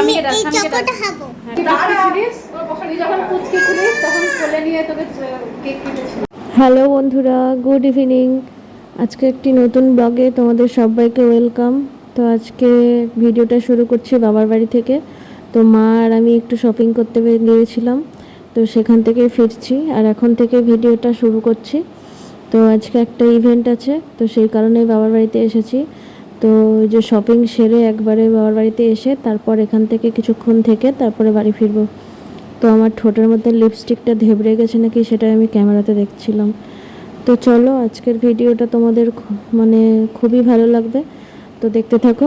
আমি এই। চকোটা খাব। যখন পুচকি ছিলিস তখন কোলে নিয়ে তোকে কেক কেটেছিল হ্যালো বন্ধুরা গুড ইভিনিং। আজকে একটি নতুন ব্লগে তোমাদের সবাইকে ওয়েলকাম। তো আজকে ভিডিওটা শুরু করছি বাবার বাড়ি থেকে। তো মা আর আমি একটু শপিং করতে গিয়েছিলাম। তো সেখান থেকে ফিরছি আর এখন থেকে ভিডিওটা শুরু করছি। তো আজকে একটা ইভেন্ট আছে তো সেই কারণেই বাবার বাড়িতে এসেছি। তো যে শপিং সেরে একবারে বাবার বাড়িতে এসে তারপর এখান থেকে কিছুক্ষণ থেকে তারপরে বাড়ি ফিরবো। তো আমার ঠোঁটের মধ্যে লিপস্টিকটা ধেবড়ে গেছে নাকি সেটাই আমি ক্যামেরাতে দেখছিলাম। তো চলো আজকের ভিডিওটা তোমাদের মানে খুবই ভালো লাগবে। তো দেখতে থাকো।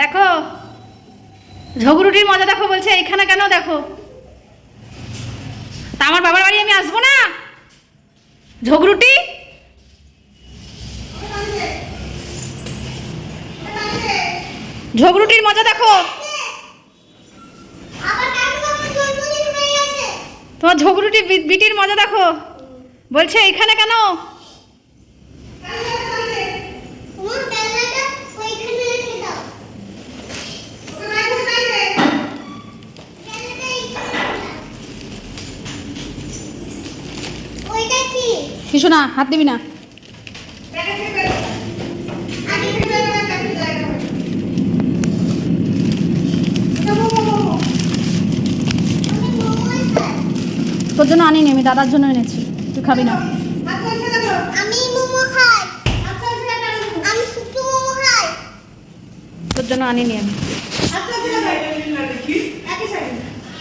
দেখো, ঝগড়ুটির মজা দেখো বলছে এখানে কেন দেখো? তা আমার বাবার বাড়ি আমি আসব না? ঝগড়ুটি? ঝগড়ুটির মজা দেখো। তোমার ঝগড়ুটি বিটির মজা দেখো। বলছে এখানে কেন? কিছু না হাত দিবি না। তোর জন্য আনিনি আমি দাদার জন্য এনেছি। তুই খাবি না। আমি মোমো খাই। আমি বলছি মোমো খাই। তোর জন্য আনিনি আমি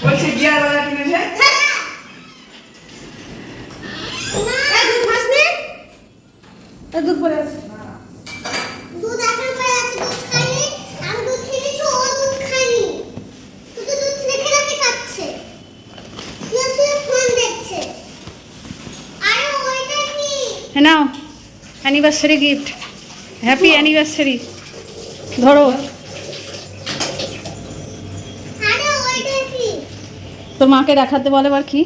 বলছে গিয়ার বাজা কিনেছে দুধ পরে আছে দুধ এখন পরে আছে দুধ খাইনি আমি দুধ খেয়েছি ও দুধ খাইনি তুই তো দুধ রেখে রেখে খাচ্ছে শুয়ে শুয়ে ফোন দেখছে আরে ওইটা কি হ্যাঁ নাও অ্যানিভার্সারি গিফট হ্যাপি অ্যানিভার্সারি ধরো। তো তোর মাকে দেখাতে বলে আবার কি?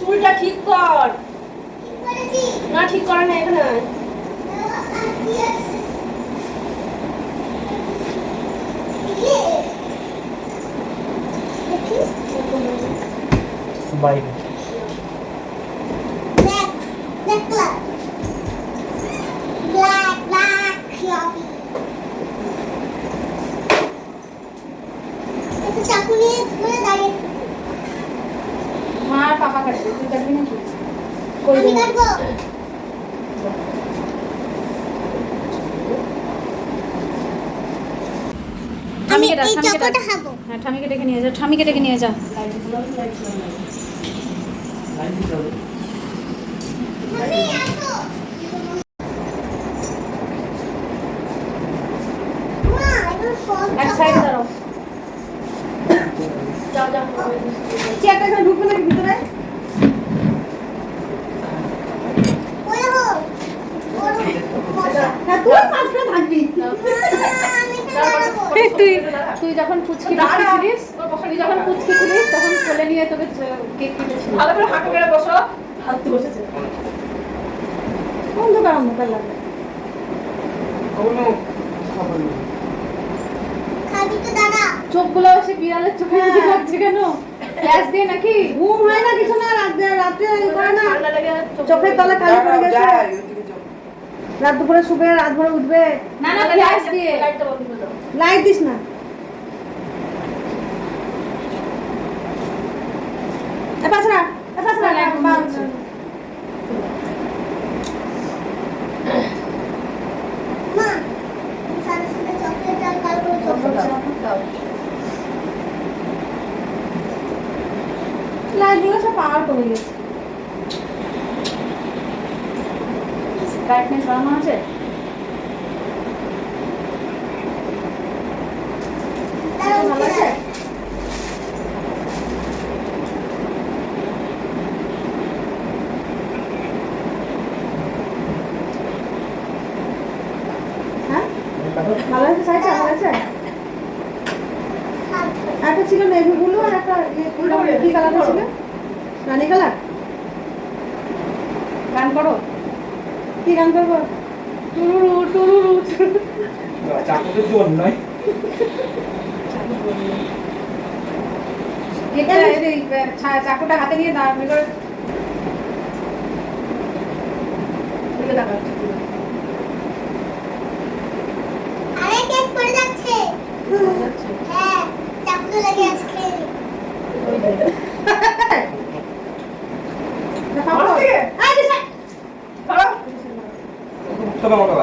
চুলটা ঠিক কর। না ঠিক করে না এখানে। বাইরে Black, black color. Black, black, shopping. একটু চাকু নিয়ে ধরে দাঁড়িয়ে মা আর পাপা কাটবে তুই কাটবি নাকি আমি কাটবো আমি ঠামিকে ডাক, ঠামিকে ডাক। হ্যাঁ ঠামিকে ডেকে নিয়ে যা ঠামিকে ডেকে নিয়ে যা আসো মা এখন ফোন এক সাইড দাঁড়াও যাও যাও চেয়ারটা এখানে ঢুকবে নাকি ভিতরে ওই হোক ওর মজা হ্যাঁ তুই পাঁচটা থাকবি আমি এখানে দাঁড়াবো তুই তুই যখন পুচকি ছিলিস তুই যখন পুচকি ছিলিস তখন কোলে নিয়ে তোকে কেক ভালো করে হাঁটু করে বসো। বসেছে। অন্ধকার অন্ধকার লাগে চোখগুলো বিড়ালের চোখে লাগছে কেন? গ্যাস দিয়ে নাকি? ঘুম হয় না কিছু না রাতে রাতে করে না। চোখের তলা কালি পড়ে গেছে। যাই ওদিকে যাও রাত দুপুরে শুবে রাত ভরে উঠবে। না না গ্যাস দিয়ে। লাইট দিস না এ পাছরা এ পাছরা মা সাথে সাথে চকলেট আর কালো চকলেট দাও। লাইটগুলো সব পাওয়ার কমে গেছে। ব্রাইটনেস বাড়ানো আছে দাঁড়াও, ভালো আছে হ্যাঁ ভালো আছে শাড়িটা ভালো আছে একটা ছিল নেভি ব্লু আর একটা ইয়ে- কি ছিল। রানী কালার গান করো। কি গান করব? টুরুরু টুরুরু। জোর নয় চাকুটা হাতে নিয়ে দাঁড় করে তাকাও। আরে কেক পড়ে যাচ্ছে হ্যাঁ চাকু লেগে আজকে ওই যে। দেখাও তো। আমার থেকে? এই যে সা- ধরো। তবে মোটা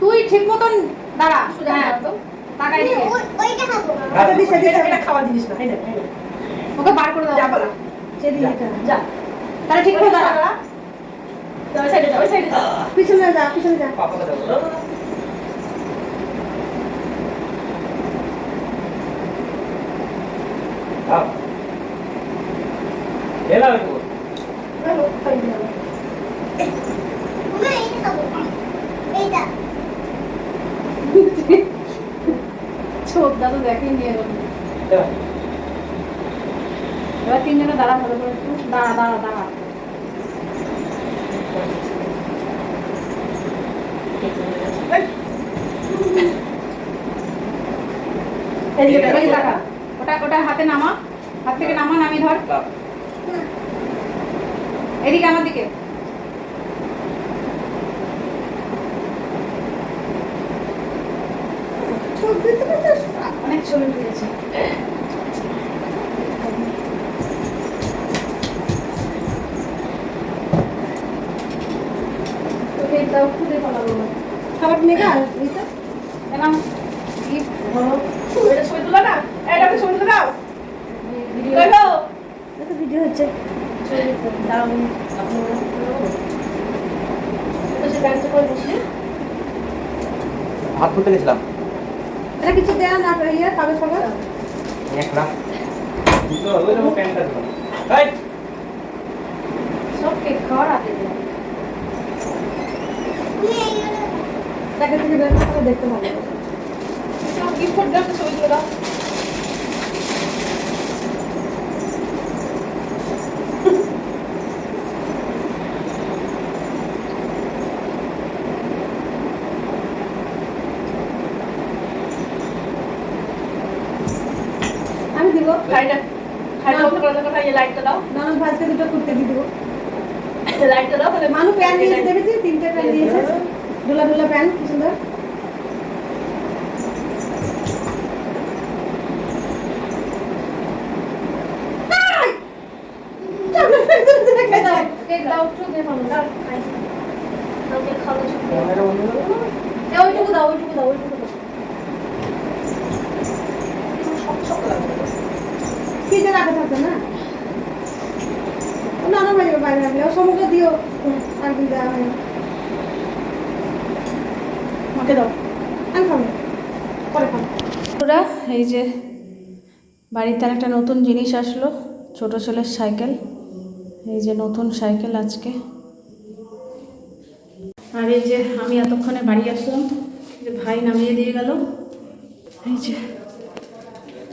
তুই ঠিক মতন দাঁড়া। সোজা হ্যাঁ। তাকাই ওইটা খাব। দিছে, এটা খাওয়া জিনিস না। ওকে বার করে দাও। যা বলা। যা। তাহলে ঠিক করে দাঁড়া। ওই সাইডে যা, ওই সাইডে যা। পিছনে যা পিছনে যা। দাও দাদু এবার তিনজনে দাঁড়া ভালো করে দাঁড়া দাঁড়া দাঁড়া এই। এদিকে এদিকে তাকা। তাকা ওটা ওটা হাতে নামা হাত থেকে নামা নামি ধর। এদিকে আমার দিকে। অনেক ছবি তুলেছে। খাবার নিয়ে এটা ছবি না? এটা ছবি তুলে দাও। ভিডিও দেখো। ভিডিও হচ্ছে বসিয়ে। হাত ধুতে গেছিলাম এটা কিছু দেয়া না ইয়ে কাগজ ওই প্যান্টটা দিলাম এই সব কেক খাওয়ার আগে দেয়া তুমি দেখতে ভালো gift করে দাও, একটা ছবি তুলে দাও। আমি দিব লাইটটা- লাইটটা অফ করে দাও? এই লাইটটা দাও। নানু ভাজকে দুটো কুর্তে দিয়ে দিব লাইটটা দাও, তাহলে মানু প্যান্ট দিয়েছে দেখেছি তিনটে প্যান্ট দিয়েছে দুলা দুলা প্যান্ট কি সুন্দর কেক দাও একটু দিয়ে ভালো দাও, খাই। কালকে খাওয়া ছবি দাও। ক্যামেরা বন্ধ করো। এ ওইটুকু দাও ওইটুকু দাও ওইটুকু দাও শক্ত শক্ত লাগবে। থাকবে না? নানু বাইরে রাখলে। ও সমুদ্র দিও আর দেওয়া হয় মাকে দাও। আমি খাব। পরে খাব। এই যে বাড়িতে একটা নতুন জিনিস আসলো ছোট ছেলের সাইকেল। এই যে নতুন সাইকেল আজকে। আর এই যে আমি এতক্ষণে বাড়ি আসলাম যে ভাই নামিয়ে দিয়ে গেল। এই যে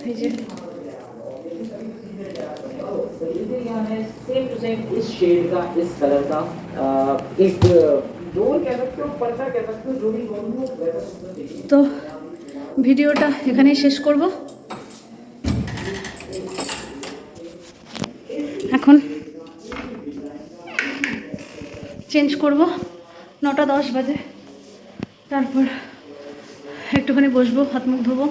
এই যে सेम टू सेम इस शेड का इस कलर का अ, एक डोर कह सकते हो पर्दा कह सकते हो जो भी बोलो वैसा सुंदर देखिए তো ভিডিওটা এখানেই শেষ করব এখন চেঞ্জ করব নটা দশ বাজে তারপর একটুখানি বসবো হাত মুখ ধোবো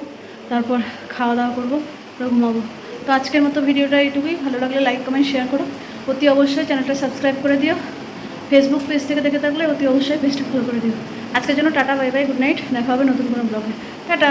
তারপর খাওয়া দাওয়া করবো তারপর ঘুমাবো তো আজকের মতো ভিডিওটা এইটুকুই ভালো লাগলে লাইক কমেন্ট শেয়ার করো অতি অবশ্যই চ্যানেলটা সাবস্ক্রাইব করে দিও। ফেসবুক পেজ থেকে দেখে থাকলে অতি অবশ্যই পেজটা ফলো করে দিও। আজকের জন্য tata bye bye good night দেখা হবে নতুন কোনো ব্লগে টাটা!